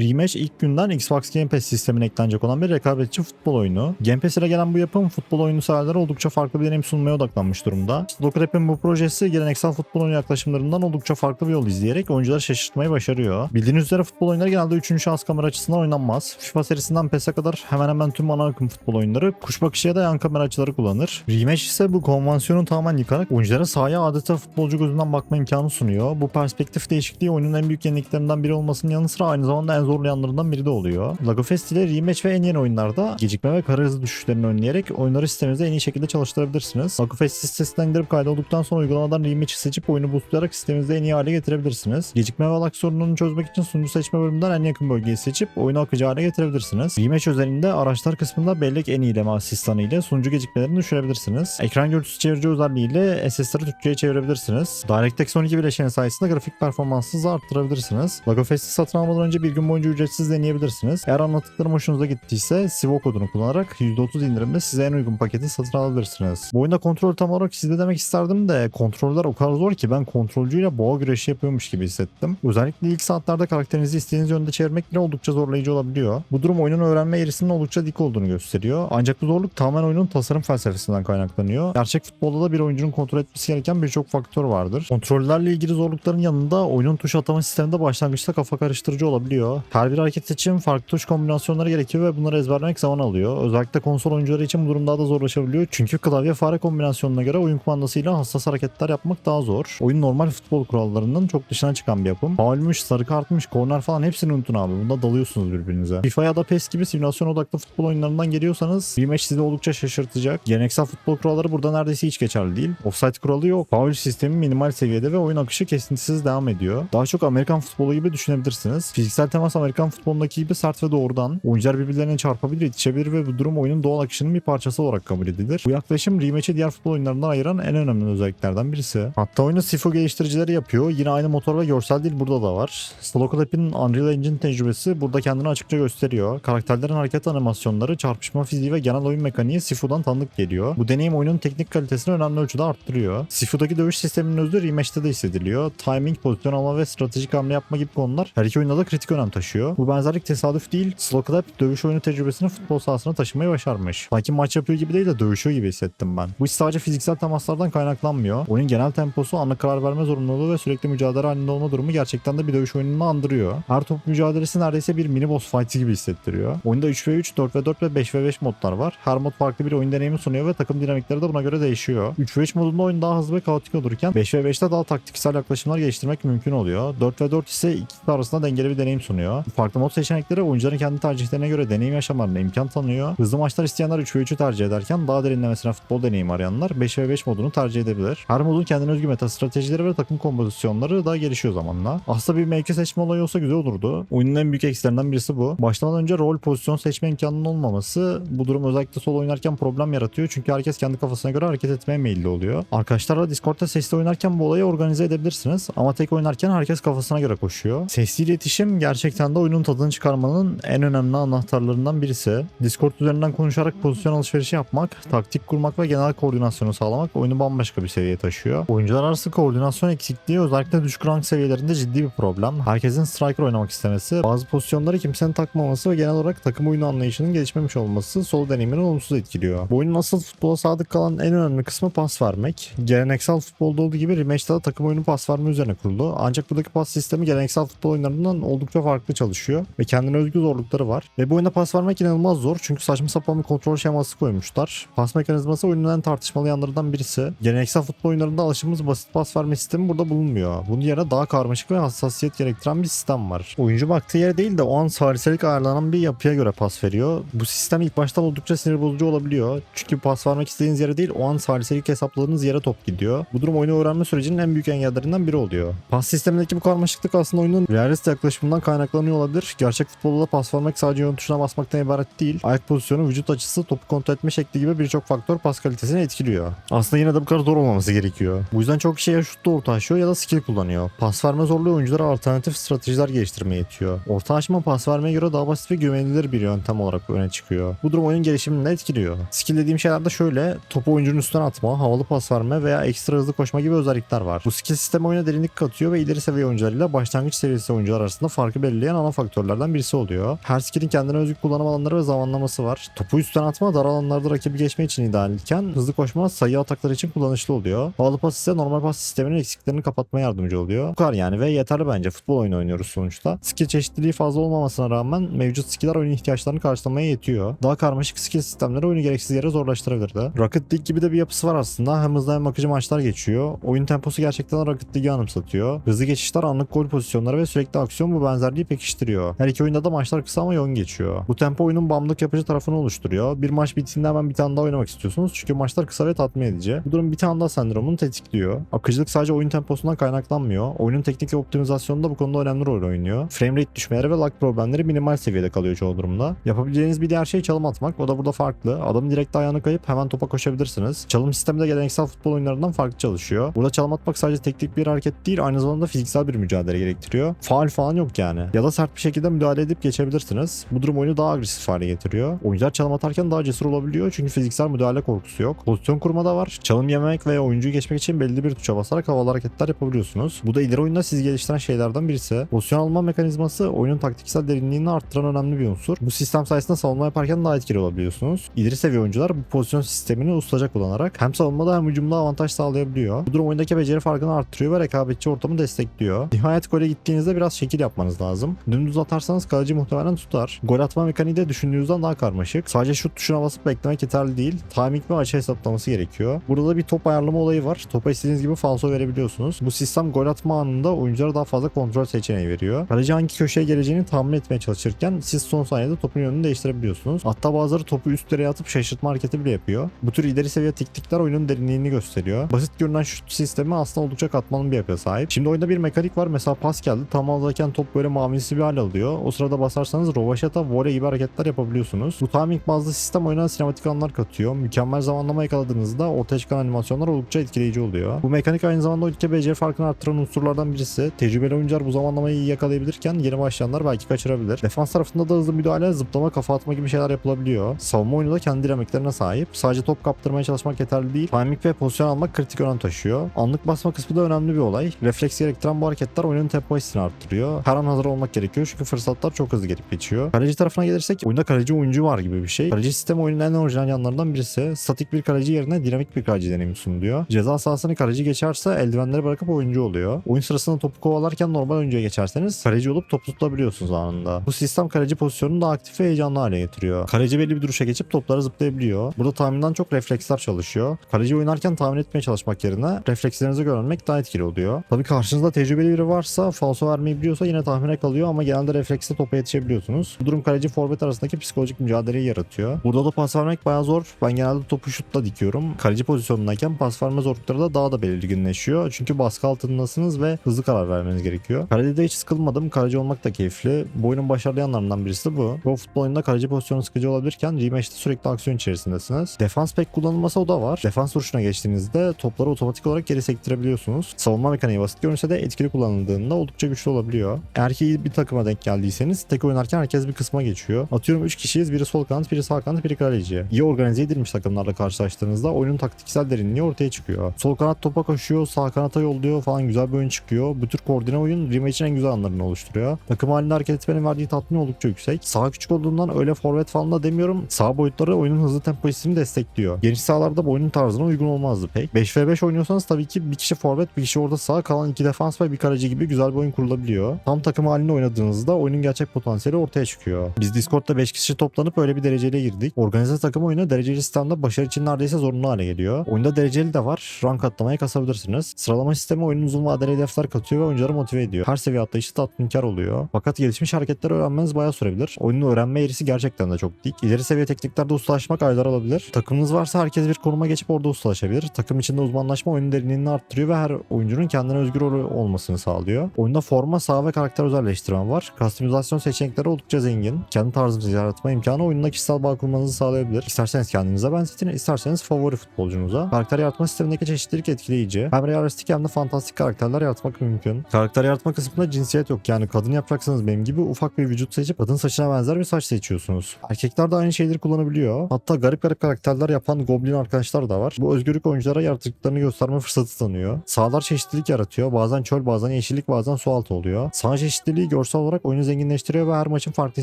Rematch ilk günden Xbox Game Pass sistemine eklenecek olan bir rekabetçi futbol oyunu. Game Pass ile gelen bu yapım futbol oyunu severlere oldukça farklı bir deneyim sunmaya odaklanmış durumda. Slocrap'in bu projesi geleneksel futbol oyunu yaklaşımlarından oldukça farklı bir yol izleyerek oyuncuları şaşırtmayı başarıyor. Bildiğiniz üzere futbol oyunları genelde 3. şans kamera açısından oynanmaz. FIFA serisinden PES'e kadar hemen hemen tüm ana akım futbol oyunları kuş bakışı ya da yan kamera açıları kullanır. Rematch ise bu konvansiyonu tamamen yıkarak oyunculara sahaya adeta futbolcu gözünden bakma imkanı sunuyor. Bu perspektif değişikliği oyunun en büyük yeniliklerinden biri olmasının yanı sıra aynı zamanda en zorlayanlarından biri de oluyor. Lagofest ile Rematch ve en yeni oyunlarda gecikme ve kara hızı düşüşlerini önleyerek oyunları sisteminizde en iyi şekilde çalıştırabilirsiniz. Lagofest sitesinden indirip kaydolduktan sonra uygulamadan Rematch'i seçip oyunu boostlayarak sisteminizde en iyi hale getirebilirsiniz. Gecikme ve lag sorununu çözmek için sunucu seçme bölümünden en yakın bölgeyi seçip oyunu akıcı hale getirebilirsiniz. Rematch özelinde araçlar kısmında bellek en iyileme asistanı ile sunucu gecikmelerini düşürebilirsiniz. Ekran görüntüsü çevirici özelliğiyle SS'leri Türkçe'ye çevirebilirsiniz. DirectX 12 bileşeni sayesinde grafik performansınızı arttırabilirsiniz. Lagofest'i satın almadan önce bir gün boyunca ücretsiz deneyebilirsiniz. Eğer anlattıklarım hoşunuza gittiyse Sivo kodunu kullanarak %30 indirimle size en uygun paketi satın alabilirsiniz. Bu oyunda kontrol tam olarak sizde demek isterdim de kontroller o kadar zor ki ben kontrolcüyle boğa güreşi yapıyormuş gibi hissettim. Özellikle ilk saatlerde karakterinizi istediğiniz yönde çevirmek bile oldukça zorlayıcı olabiliyor. Bu durum oyunun öğrenme eğrisinin oldukça dik olduğunu gösteriyor. Ancak bu zorluk tamamen oyunun tasarım felsefesinden kaynaklanıyor. Gerçek futbolda da bir oyuncunun kontrol etmesi gereken birçok faktör vardır. Kontrollerle ilgili zorlukların yanında oyunun tuş atama sisteminde başlangıçta kafa karıştırıcı olabiliyor. Her bir hareket için farklı tuş kombinasyonları gerekiyor ve bunları ezberlemek zaman alıyor. Özellikle konsol oyuncuları için bu durum daha da zorlaşabiliyor. Çünkü klavye fare kombinasyonuna göre oyun kumandasıyla hassas hareketler yapmak daha zor. Oyun normal futbol kurallarının çok dışına çıkan bir yapım. Faulmüş, sarı kartmış, korner falan hepsini unutun abi. Bunda dalıyorsunuz birbirinize. FIFA ya da PES gibi simülasyon odaklı futbol oyunlarından geliyorsanız Rematch sizi oldukça şaşırtacak. Geleneksel futbol kuralları burada neredeyse hiç geçerli değil. Offside kuralı yok. Foul sistemi minimal seviyede ve oyun akışı kesintisiz devam ediyor. Daha çok Amerikan futbolu gibi düşünebilirsiniz. Fiziksel temas Amerikan futbolundaki gibi sert ve doğrudan. Oyuncular birbirlerine çarpabilir, itişebilir ve bu durum oyunun doğal akışının bir parçası olarak kabul edilir. Bu yaklaşım Rematch'i diğer futbol oyunlarından ayıran en önemli özelliklerden birisi. Hatta oyunu SIFO geliştiricileri yapıyor. Yine aynı motor ve görsel dil burada da var. Sloclap'in Unreal Engine tecrübesi burada kendini açıkça gösteriyor. Karakterlerin hareket animasyonları, çarpışma fiziği ve genel oyun mekaniği Sifu'dan tanıdık geliyor. Bu deneyim oyunun teknik kalitesini önemli ölçüde arttırıyor. Sifu'daki dövüş sisteminin özü Rematch'te de hissediliyor. Timing, pozisyon alma ve stratejik hamle yapma gibi konular her iki oyunda da kritik önem taşıyor. Bu benzerlik tesadüf değil. Sloclap dövüş oyunu tecrübesini futbol sahasına taşımayı başarmış. Sanki maç yapıyor gibi değil de dövüşüyor gibi hissettim ben. Bu sadece fiziksel temaslardan kaynaklanmıyor. Oyunun genel temposu, anlık karar verme zorunluluğu ve sürekli mücadele halinde olma durumu gerçekten de bir dövüş oyununu andırıyor. Her top mücadelesi neredeyse bir mini boss fight gibi hissettiriyor. Oyunda 3v3, 4v4 ve 5v5 modlar var. Her mod farklı bir oyun deneyimi sunuyor ve takım dinamikleri de buna göre değişiyor. 3v3 modunda oyun daha hızlı ve kaotik olurken 5v5'te daha taktiksel yaklaşımlar geliştirmek mümkün oluyor. 4v4 ise ikisi arasında dengeli bir deneyim sunuyor. Farklı mod seçenekleri oyuncuların kendi tercihlerine göre deneyim yaşamalarına imkan tanıyor. Hızlı maçlar isteyenler 3v3'ü tercih ederken daha derinlemesine futbol deneyimi arayanlar 5v5 modunu tercih edebilir. Her modun kendine özgü meta stratejileri ve takım kompozisyonları daha gelişiyor zamanla. Aslında bir mevki seçme olayı olsa güzel olurdu. Oyunun en büyük eksilerinden birisi bu. Başlamadan önce rol pozisyon seçme imkanının olmaması bu durum özellikle solo oynarken problem yaratıyor. Çünkü herkes kendi kafasına göre hareket etmeye meyilli oluyor. Arkadaşlarla Discord'da sesli oynarken bu olayı organize edebilirsiniz. Ama tek oynarken herkes kafasına göre koşuyor. Sesli iletişim gerçekten de oyunun tadını çıkarmanın en önemli anahtarlarından birisi. Discord üzerinden konuşarak pozisyon alışverişi yapmak, taktik kurmak ve genel koordinasyonu sağlamak oyunu bambaşka bir seviyeye taşıyor. Oyuncular arası koordinasyon eksikliği özellikle düşük rank seviyelerinde ciddi bir problem. Herkesin striker oynamak istemesi, bazı pozisyonları kimsenin takmaması ve genel olarak takım oyunu anlayışının gelişmemiş olması solo deneyimini olumsuz etkiliyor. Bu oyunun asıl futbola sadık kalan en önemli kısmı pas vermek. Geleneksel futbolda olduğu gibi Rematch'te de takım oyunu pas verme üzerine kurulu. Ancak buradaki pas sistemi geleneksel futbol oyunlarından oldukça farklı çalışıyor ve kendine özgü zorlukları var. Ve bu oyunda pas vermek inanılmaz zor çünkü saçma sapan bir kontrol şeması koymuşlar. Pas mekanizması oyunun en tartışmalı yanlarından birisi. Geleneksel futbol oyunlarında alışımız basit pas verme sistemi burada bulunmuyor. Bunun yerine daha karmaşık ve hassasiyet gerektiren bir sistem var. Oyuncu baktığı yere değil de o an saliselik ayarlanan bir yapıya göre pas veriyor. Bu sistem ilk başta oldukça sinir bozucu olabiliyor. Çünkü pas vermek istediğiniz yere değil o an saliselik hesapladığınız yere top gidiyor. Bu durum oyunu öğrenme sürecinin en büyük engellerinden biri oluyor. Pas sistemindeki bu karmaşıklık aslında oyunun realist yaklaşımından kaynaklanıyor olabilir. Gerçek futbolda da pas vermek sadece yön tuşuna basmaktan ibaret değil. Ayak pozisyonu, vücut açısı, topu kontrol etme şekli gibi birçok faktör pas kalitesini etkiliyor. Aslında yine de bu kadar zor olmaması gerekiyor. Bu yüzden çok kişi ya şutta orta açıyor ya da skill kullanıyor. Pas verme zorluğu oyunculara alternatif stratejiler geliştirmeye yetiyor. Orta açma pas vermeye göre daha basit ve güvenilir bir yöntem olarak öne çıkıyor. Bu durum oyun gelişimini de etkiliyor. Skill dediğim şeyler de şöyle topu oyuncunun üstüne atma, havalı pas verme veya ekstra hızlı koşma gibi özellikler var. Bu skill sistemi oyuna derinlik katıyor ve ileri seviye oyuncularıyla başlangıç seviyesi oyuncular arasında farkı belirleyebiliyor belirleyen ana faktörlerden birisi oluyor. Her skillin kendine özgü kullanım alanları ve zamanlaması var. Topu üstten atma dar alanlarda rakibi geçme için idealken hızlı koşma sayı atakları için kullanışlı oluyor. Havalı pas ise normal pas sisteminin eksiklerini kapatmaya yardımcı oluyor. Bu kadar yani ve yeterli bence. Futbol oyunu oynuyoruz sonuçta. Skill çeşitliliği fazla olmamasına rağmen mevcut skiller oyun ihtiyaçlarını karşılamaya yetiyor. Daha karmaşık skill sistemleri oyunu gereksiz yere zorlaştırabilirdi. Rocket League gibi de bir yapısı var aslında. Hem hızlı hem akıcı maçlar geçiyor. Oyun temposu gerçekten Rocket League'i anımsatıyor. Hızlı geçişler, anlık gol pozisyonları ve sürekli aksiyon bu benzerliği pekiştiriyor. Her iki oyunda da maçlar kısa ama yoğun geçiyor. Bu tempo oyunun bağımlılık yapıcı tarafını oluşturuyor. Bir maç bittiğinde hemen bir tane daha oynamak istiyorsunuz çünkü maçlar kısa ve tatmin edici. Bu durum bir tane daha sendromunu tetikliyor. Akıcılık sadece oyun temposundan kaynaklanmıyor. Oyunun teknik ve optimizasyonu da bu konuda önemli rol oynuyor. Frame rate düşmeleri ve lag problemleri minimal seviyede kalıyor çoğu durumda. Yapabileceğiniz bir diğer şey çalım atmak. O da burada farklı. Adamın direkt ayağını kayıp hemen topa koşabilirsiniz. Çalım sistemi de geleneksel futbol oyunlarından farklı çalışıyor. Burada çalım atmak sadece teknik bir hareket değil aynı zamanda fiziksel bir mücadele gerektiriyor. Faal falan yok yani. Ya da sert bir şekilde müdahale edip geçebilirsiniz. Bu durum oyunu daha agresif hale getiriyor. Oyuncular çalım atarken daha cesur olabiliyor çünkü fiziksel müdahale korkusu yok. Pozisyon kurma da var. Çalım yememek veya oyuncuyu geçmek için belli bir tuşa basarak havalı hareketler yapabiliyorsunuz. Bu da ileri oyunda sizi geliştiren şeylerden birisi. Pozisyon alma mekanizması oyunun taktiksel derinliğini arttıran önemli bir unsur. Bu sistem sayesinde savunma yaparken daha etkili olabiliyorsunuz. İleri seviye oyuncular bu pozisyon sistemini ustaca kullanarak hem savunmada hem hücumda avantaj sağlayabiliyor. Bu durum oyundaki beceri farkını arttırıyor ve rekabetçi ortamı destekliyor. Nihayet gole gittiğinizde biraz şekil yapmanız lazım. Dümdüz atarsanız kaleci muhtemelen tutar. Gol atma mekaniği de düşündüğünüzden daha karmaşık. Sadece şut tuşuna basıp beklemek yeterli değil. Timing ve açı hesaplaması gerekiyor. Burada da bir top ayarlama olayı var. Topa istediğiniz gibi falso verebiliyorsunuz. Bu sistem gol atma anında oyunculara daha fazla kontrol seçeneği veriyor. Kaleci hangi köşeye geleceğini tahmin etmeye çalışırken siz son saniyede topun yönünü değiştirebiliyorsunuz. Hatta bazıları topu üst direğe atıp şaşırtma hareketi bile yapıyor. Bu tür ileri seviye teknikler oyunun derinliğini gösteriyor. Basit görünen şut sistemi aslında oldukça katmanlı bir yapıya sahip. Şimdi oyunda bir mekanik var. Mesela pas geldi. Tam aldayken top böyle mavisi bir hal alıyor. O sırada basarsanız rovaşata, voley gibi hareketler yapabiliyorsunuz. Bu timing bazlı sistem oyuna sinematik anlar katıyor. Mükemmel zamanlama yakaladığınızda ortaya çıkan animasyonlar oldukça etkileyici oluyor. Bu mekanik aynı zamanda oyundaki beceri farkını arttıran unsurlardan birisi. Tecrübeli oyuncular bu zamanlamayı iyi yakalayabilirken yeni başlayanlar belki kaçırabilir. Defans tarafında da hızlı müdahale, zıplama, kafa atma gibi şeyler yapılabiliyor. Savunma oyunu da kendi dinamiklerine sahip. Sadece top kaptırmaya çalışmak yeterli değil. Timing ve pozisyon almak kritik önem taşıyor. Anlık basma kısmı da önemli bir olay. Refleks gerektiren bu hareketler oyunun tempo hissini arttırıyor. Her an hazır olmak gerekiyor çünkü fırsatlar çok hızlı gelip geçiyor. Kaleci tarafına gelirsek oyunda kaleci oyuncu var gibi bir şey. Kaleci sistemi oyunun en orijinal yanlarından birisi. Statik bir kaleci yerine dinamik bir kaleci deneyimi sunuyor. Ceza sahasını kaleci geçerse eldivenleri bırakıp oyuncu oluyor. Oyun sırasında topu kovalarken normal oyuncuya geçerseniz kaleci olup topu tutabiliyorsunuz anında. Bu sistem kaleci pozisyonunu daha aktif ve heyecanlı hale getiriyor. Kaleci belli bir duruşa geçip toplara zıplayabiliyor. Burada tahminden çok refleksler çalışıyor. Kaleci oynarken tahmin etmeye çalışmak yerine reflekslerinizi görmek daha etkili oluyor. Tabii karşınızda tecrübeli biri varsa falso vermeyi biliyorsa yine tahmine kalıyor ama genelde refleksle topa yetişebiliyorsunuz. Bu durum kaleci forvet arasındaki psikolojik mücadeleyi yaratıyor. Burada da pas vermek bayağı zor. Ben genelde topu şutla dikiyorum. Kaleci pozisyonundayken pas verme zorlukları da daha da belirginleşiyor. Çünkü baskı altındasınız ve hızlı karar vermeniz gerekiyor. Kalecide hiç sıkılmadım. Kaleci olmak da keyifli. Bu oyunun başarılı yanlarından birisi bu. Bu futbol oyununda kaleci pozisyonu sıkıcı olabilirken Rematch'te sürekli aksiyon içerisindesiniz. Defans pek kullanılmasa o da var. Defans vuruşuna geçtiğinizde topları otomatik olarak geri sektirebiliyorsunuz. Savunma mekaniği basit görünse de etkili kullanıldığında oldukça güçlü olabiliyor. Eğer ki bir takıma denk geldiyseniz tek oynarken herkes bir kısma geçiyor. Atıyorum 3 kişiyiz. Biri sol kanat, biri sağ kanat, biri kaleci. İyi organize edilmiş takımlarla karşılaştığınızda oyunun taktiksel derinliği ortaya çıkıyor. Sol kanat topa koşuyor, sağ kanata yolluyor falan güzel bir oyun çıkıyor. Bu tür koordine oyun rematch'in en güzel anlarını oluşturuyor. Takım halinde hareket etmenin verdiği tatmin oldukça yüksek. Sağ küçük olduğundan öyle forvet falan da demiyorum. Sağ boyutları oyunun hızlı tempo hissini destekliyor. Geniş sahalarda bu oyunun tarzına uygun olmazdı pek. 5v5 oynuyorsanız tabii ki bir kişi forvet, bir kişi orada sağ kalan iki defans ve bir kaleci gibi güzel bir oyun kurulabiliyor. Tam takım halinde oynadığınızda oyunun gerçek potansiyeli ortaya çıkıyor. Biz Discord'da 5 kişi toplanıp öyle bir dereceliğe girdik. Organize takım oyunu dereceli sistemde başarı için neredeyse zorunlu hale geliyor. Oyunda dereceli de var. Rank atlamaya kasabilirsiniz. Sıralama sistemi oyunun uzun vadeli hedefler katıyor ve oyuncuları motive ediyor. Her seviye atlayışı tatminkar oluyor. Fakat gelişmiş hareketleri öğrenmeniz bayağı sürebilir. Oyunun öğrenme eğrisi gerçekten de çok dik. İleri seviye tekniklerde ustalaşmak aylar alabilir. Takımınız varsa herkes bir konuma geçip orada ustalaşabilir. Takım içinde uzmanlaşma oyunun derinliğini arttırıyor ve her oyuncunun kendine özgür olmasını sağlıyor. Oyunda forma, saha ve karakter özelleştirme var. Kastomizasyon seçenekleri oldukça zengin. Kendi tarzınızı yaratma imkanı oyununa kişisel bağ kurmanızı sağlayabilir. İsterseniz kendinize benzetin, isterseniz favori futbolcunuza. Karakter yaratma sistemindeki çeşitlilik etkileyici. Hem realistik hem de fantastik karakterler yaratmak mümkün. Karakter yaratma kısmında cinsiyet yok. Yani kadın yapacaksınız benim gibi ufak bir vücut seçip kadın saçına benzer bir saç seçiyorsunuz. Erkekler de aynı şeyleri kullanabiliyor. Hatta garip garip karakterler yapan goblin arkadaşlar da var. Bu özgürlük oyunculara yaratıklarını gösterme fırsatı tanıyor. Sahalar çeşitlilik yaratıyor. Bazen çöl, bazen yeşillik, bazen su altı oluyor. Saha çeşitliliği görsel olarak oyunu zenginleştiriyor ve her maçın farklı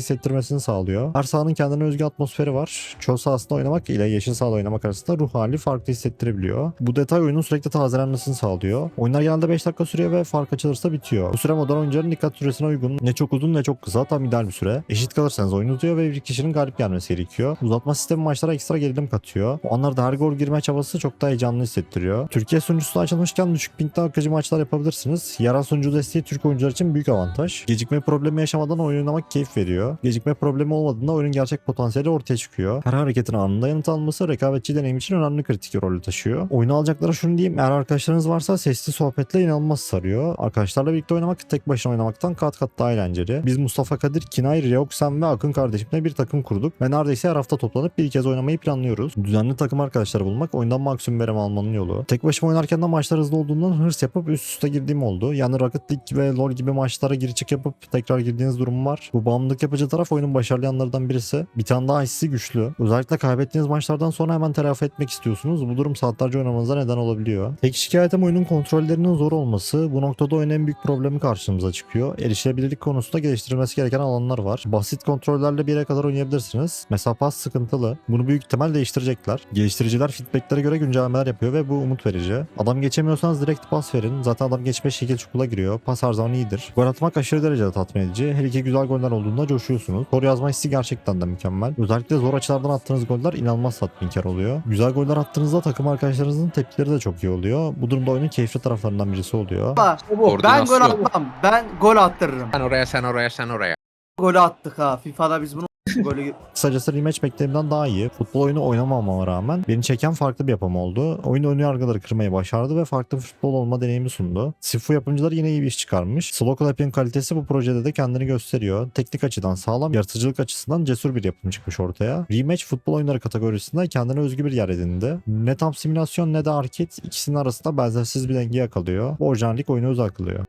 hissettirmesini sağlıyor. Her sahanın kendine özgü atmosferi var. Çöl sahasında oynamak ile yeşil sahada oynamak arasında ruh hali farklı hissettirebiliyor. Bu detay oyunun sürekli tazelenmesini sağlıyor. Oyunlar genelde 5 dakika sürüyor ve fark açılırsa bitiyor. Bu süre modern oyuncuların dikkat süresine uygun. Ne çok uzun ne çok kısa tam ideal bir süre. Eşit kalırsanız oyun uzuyor ve bir kişinin galip gelmesi gerekiyor. Uzatma sistemi maçlara ekstra gerilim katıyor. O anlarda her gol girme çabası çok daha heyecanlı hissettiriyor. Türkiye sunucusu açılmışken düşük pinkte akıcı maçlar yapabilirsiniz. Yerel sunucu desteği Türk oyuncular için büyük avantaj. Gecikme problemi yaşamadan oyun oynamak keyif veriyor. Gecikme problemi olmadığında oyunun gerçek potansiyeli ortaya çıkıyor. Her hareketin anında yanıt alması rekabetçi deneyim için önemli kritik rolü taşıyor. Oyunu alacaklara şunu diyeyim. Eğer arkadaşlarınız varsa sesli sohbetle inanılmaz sarıyor. Arkadaşlarla birlikte oynamak tek başına oynamaktan kat kat daha eğlenceli. Biz Mustafa Kadir, Kinay, Reoksen ve Akın kardeşimle bir takım kurduk ve neredeyse her hafta toplanıp bir kez oynamayı planlıyoruz. Düzenli takım arkadaşları bulmak oyundan maksimum verim almanın yolu. Tek başıma oynarken de maçlar hızlı olduğundan hırs yapıp üst üste girdiğim oldu. Yani Rocket League ve LoL gibi maçlara gir çık yapıp tekrar girdiğiniz durum var. Bu bağımlılık yapıcı taraf oyunun başarılı yanlarından birisi. Bir tane daha hissi güçlü. Özellikle kaybettiğiniz maçlardan sonra hemen telafi etmek istiyorsunuz. Bu durum saatlerce oynamanıza neden olabiliyor. Tek şikayetim oyunun kontrollerinin zor olması. Bu noktada oyunun en büyük problemi karşımıza çıkıyor. Erişilebilirlik konusunda geliştirilmesi gereken alanlar var. Basit kontrollerle bir yere kadar oynayabilirsiniz. Mesela pas sıkıntılı. Bunu büyük ihtimal değiştirecekler. Geliştiriciler feedbacklere göre güncellemeler yapıyor ve bu umut verici. Adam geçemiyorsanız direkt pas verin. Zaten adam geçme şekil çukula giriyor. Pas her zaman iyidir. Gol atmak aşırı derecede tatmin edici. Her iki güzel goller olduğunda coşuyorsunuz. Skor yazma hissi gerçekten de mükemmel. Özellikle zor açılardan attığınız goller inanılmaz tatminkar oluyor. Güzel goller attığınızda takım arkadaşlarınızın tepkileri de çok iyi oluyor. Bu durumda oyunun keyifli taraflarından birisi oluyor. Ben gol Koordinasyon. atmam. Ben gol attırırım. Sen oraya sen oraya sen oraya. Golü attık ha. FIFA'da biz bunu golü Kısacası rematch beklediğimden daha iyi. Futbol oyunu oynamamama rağmen beni çeken farklı bir yapım oldu. Oyun ön yargıları kırmayı başardı ve farklı futbol olma deneyimi sundu. Sifu yapımcıları yine iyi bir iş çıkarmış. Slow Clap'in kalitesi bu projede de kendini gösteriyor. Teknik açıdan sağlam, yaratıcılık açısından cesur bir yapım çıkmış ortaya. Rematch futbol oyunları kategorisinde kendine özgü bir yer edindi. Ne tam simülasyon ne de arcade ikisinin arasında benzersiz bir denge yakalıyor. Bu orijinallik oyunu özel kılıyor.